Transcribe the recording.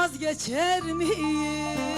vazgeçer miyim?